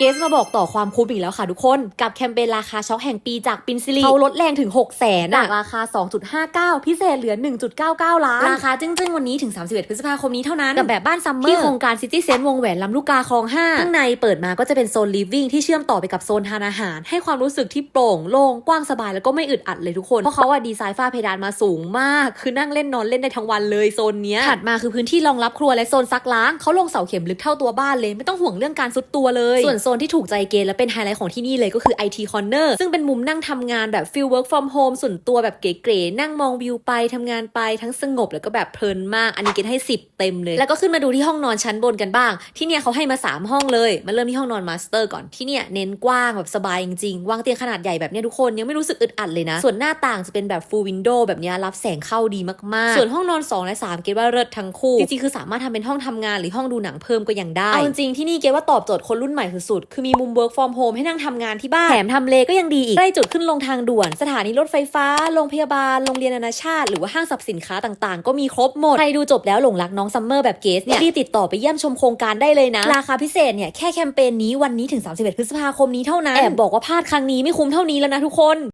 เกสมาบอกต่อความคุ้มอีกแล้วค่ะทุกคน กับแคมเปญราคาช็อคแห่งปีจากปินซิลีเขาลดแรงถึง 6 0 0 0 0นจากราคา 2.59 พิเศษเหลือ 1.99 ล้าน ราคาจึ้งๆ วันนี้ถึง 31 พฤษภาคมนี้เท่านั้น กับแบบบ้านซัมเมอร์ที่โครงการซิตี้เซนต์วงแหวนลำลูกกาคลอง 5 ข้างในเปิดมาก็จะเป็นโซนลิฟวิ่งที่เชื่อมต่อไปกับโซนทานอาหาร ให้ความรู้สึกที่โปร่งโล่งกว้างสบายแล้วก็ไม่อึดอัดเลยทุกคนเพราะเขาอะดีไซน์ฝ้าเพดานมาสูงมาก คือนั่งเล่นนอนเล่นได้ทั้งวันเลยโซนเนี้ยถัดมาคือพื้นที่รองรับครัวและโซนซักล้างเขาลงเสาเข็มลึกเท่าตัวบ้านเลย ไม่ต้องห่วงเรื่องการซุดตัวเลยส่วนโซนที่ถูกใจเกณฑ์และเป็นไฮไลท์ของที่นี่เลยก็คือ IT Corner ซึ่งเป็นมุมนั่งทำงานแบบ feel work from home ส่วนตัวแบบเก๋ๆนั่งมองวิวไปทำงานไปทั้งสงบแล้วก็แบบเพลินมาก อันนี้เกณฑ์ให้ 10 เต็มเลย แล้วก็ขึ้นมาดูที่ห้องนอนชั้นบนกันบ้าง ที่เนี่ยเขาให้มา 3 ห้องเลย มาเริ่มที่ห้องนอนมาสเตอร์ก่อนที่เนี่ยเน้นกว้างแบบสบายจริงๆวางเตียงขนาดใหญ่แบบเนี้ยทุกคนยังไม่รู้สึกอึดอัดเลยนะ ส่วนหน้าต่างจะเป็นแบบ full window แบบเนี้ยรับแสงเข้าดีมากๆ ส่วนห้องนอน 2 และ 3 เกณฑ์ว่าเลิศทั้งคู่จริงๆคือสามารถทำเป็นห้องทำงานหรือห้องดูหนังเพิ่มก็ยังได้เอาจริงที่นี่เกณฑ์ว่าตอบโจทย์คนรุ่นใหม่สุดๆคือมีมุม work from home ให้นั่งทำงานที่บ้านแถมทำเลก็ยังดีอีกใกล้จุดขึ้นลงทางด่วน สถานีรถไฟฟ้า โรงพยาบาล โรงเรียนนานาชาติ หรือว่าห้างสรรพสินค้าต่างๆ ก็มีครบหมด ใครดูจบแล้วหลงรักน้องซัมเมอร์แบบเกสเนี่ยรีบติดต่อไปเยี่ยมชมโครงการได้เลยนะ ราคาพิเศษเนี่ยแค่แคมเปญนี้วันนี้ถึง 31 พฤษภาคมนี้เท่านั้นแอบบอกว่าพลาดครั้งนี้ไม่คุ้มเท่านี้แล้วนะทุกคน